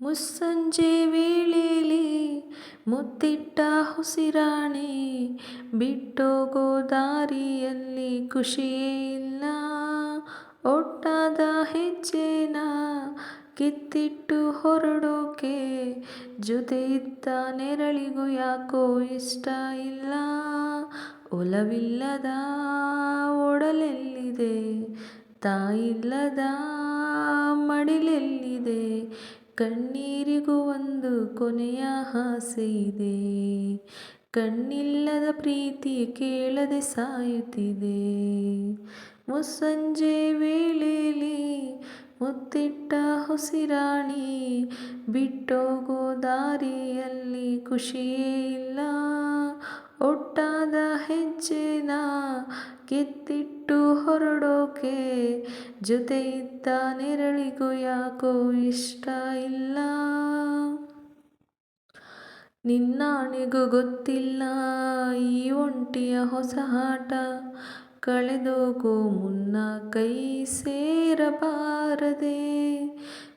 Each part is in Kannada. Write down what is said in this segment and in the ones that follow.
ಮುಸ್ಸಂಜೆ ವೇಳೆಯಲ್ಲಿ ಮುತ್ತಿಟ್ಟ ಹುಸಿರಾಣಿ ಬಿಟ್ಟೋಗೋ ದಾರಿಯಲ್ಲಿ ಖುಷಿಯೇ ಇಲ್ಲ. ಒಟ್ಟಾದ ಹೆಜ್ಜೆನ ಕಿತ್ತಿಟ್ಟು ಹೊರಡೋಕೆ ಜೊತೆ ಇದ್ದ ನೆರಳಿಗೂ ಯಾಕೋ ಇಷ್ಟ ಇಲ್ಲ. ಒಲವಿಲ್ಲದ ಒಡಲೆಲ್ಲಿದೆ, ತಾಯಿಲ್ಲದ ಮಡಿಲೆಲ್ಲಿದೆ ಕಣ್ಣೀರಿಗೂ ಒಂದು ಕೊನೆಯ ಹಾಸೆ ಇದೆ. ಕಣ್ಣಿಲ್ಲದ ಪ್ರೀತಿ ಕೇಳದೆ ಸಾಯುತ್ತಿದೆ. ಮುಸ್ಸಂಜೆ ವೇಳೆಯಲ್ಲಿ ಮುತ್ತಿಟ್ಟ ಹುಸಿರಾಣಿ ಬಿಟ್ಟೋಗೋ ದಾರಿಯಲ್ಲಿ ಖುಷಿಯೇ ಇಲ್ಲ. ಕಿತ್ತಿಟ್ಟು ಹೊರಡೋಕೆ ಜೊತೆ ಇದ್ದ ನೆರಳಿಗೂ ಯಾಕೋ ಇಷ್ಟ ಇಲ್ಲ. ನಿನ್ನಾಣೆಗೂ ಗೊತ್ತಿಲ್ಲ. ಈ ಒಂಟಿಯ ಹೊಸ ಆಟ ಕಳೆದೋಗೋ ಮುನ್ನ ಕೈ ಸೇರಬಾರದೆ.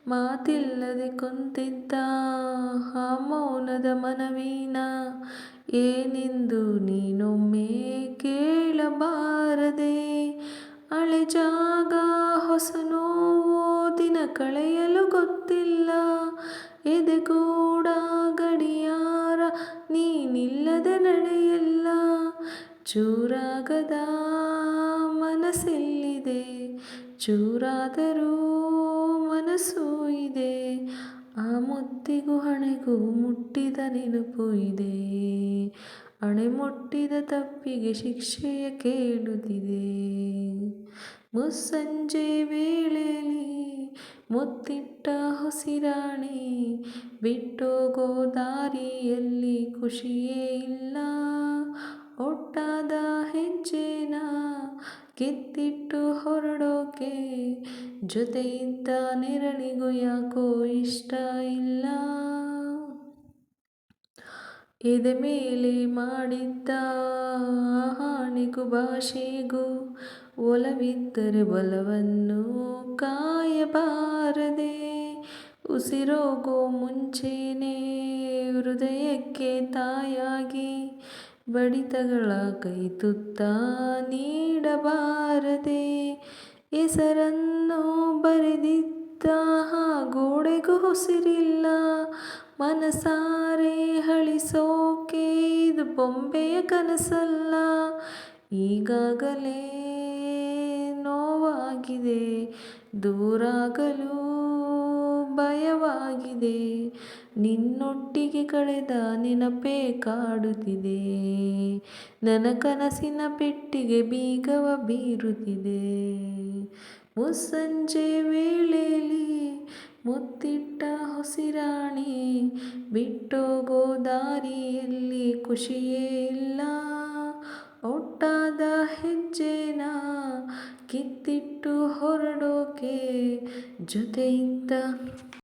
ಮಾತಿಲ್ಲದೆ ಕುಂತಿದ್ದ ಆ ಮೌನದ ಮನವೀನ, ಏನೆಂದು ನೀನೊಮ್ಮೆ ಕೇಳಬಾರದೆ? ಅಳೆ ಜಾಗ, ಹೊಸ ನೋವು, ದಿನ ಕಳೆಯಲು ಗೊತ್ತಿಲ್ಲ. ಎದೆ ಕೂಡ ಗಡಿಯಾರ, ನೀನಿಲ್ಲದೆ ನಡೆಯಲ್ಲ. ಚೂರಾಗದ ಮನಸ್ಸಿಲ್ಲಿದೆ, ಚೂರಾದರೂ ಮನಸ್ಸು ಇದೆ. ಆ ಮುತ್ತಿಗೂ ಹಣೆಗೂ ಮುಟ್ಟಿದ ನೆನಪು ಇದೆ. ಹಣೆ ಮುಟ್ಟಿದ ತಪ್ಪಿಗೆ ಶಿಕ್ಷೆಯ ಕೇಳುತ್ತಿದೆ. ಮುಸ್ಸಂಜೆ ವೇಳೆಯಲ್ಲಿ ಮುತ್ತಿಟ್ಟ ಹುಸಿರಾಣಿ ಬಿಟ್ಟೋಗೋ ದಾರಿಯಲ್ಲಿ ಖುಷಿಯೇ ಇಲ್ಲ. ಒಟ್ಟಾದ ಹೆಜ್ಜೆನ ಕಿತ್ತಿಟ್ಟು ಹೊರಡೋಕೆ ಜೊತೆ ಇದ್ದ ನೆರಳಿಗೂ ಯಾಕೋ ಇಷ್ಟ ಇಲ್ಲ. ಎದೆ ಮೇಲೆ ಮಾಡಿದ್ದ ಹಾಣಿಗೂ ಭಾಷೆಗೂ ಒಲವಿದ್ದರೆ ಬಲವನ್ನು ಕಾಯಬಾರದೆ. ಉಸಿರೋಗೋ ಮುಂಚೆನೇ ಹೃದಯಕ್ಕೆ ತಾಯಾಗಿ ಬಡಿತಗಳ ಕೈ ತುತ್ತ ನೀಡಬಾರದೆ. ಹೆಸರನ್ನು ಬರೆದಿದ್ದ ಗೋಡೆಗೂ ಉಸಿರಿಲ್ಲ. ಮನಸಾರೆ ಹಳಿಸೋಕೆ ಇದು ಬೊಂಬೆಯ ಕನಸಲ್ಲ. ಈಗಾಗಲೇ ನೋವಾಗಿದೆ, ದೂರಾಗಲು ಭಯವಾಗಿದೆ. ನಿನ್ನೊಟ್ಟಿಗೆ ಕಳೆದ ನೆನಪೇ ಕಾಡುತ್ತಿದೆ. ನನ್ನ ಕನಸಿನ ಪೆಟ್ಟಿಗೆ ಬೀಗವ ಬೀರುತ್ತಿದೆ. ಮುಸ್ಸಂಜೆ ವೇಳೆಯಲ್ಲಿ ಮುತ್ತಿಟ್ಟ ಹುಸಿರಾಣಿ ಬಿಟ್ಟೋಗೋ ದಾರಿಯಲ್ಲಿ ಖುಷಿಯೇ ಇಲ್ಲ. ಒಟ್ಟಾದ ಹೆಜ್ಜೆನ ಕಿತ್ತಿಟ್ಟು ಹೊರಡೋಕೆ ಜೊತೆ ಇದ್ದ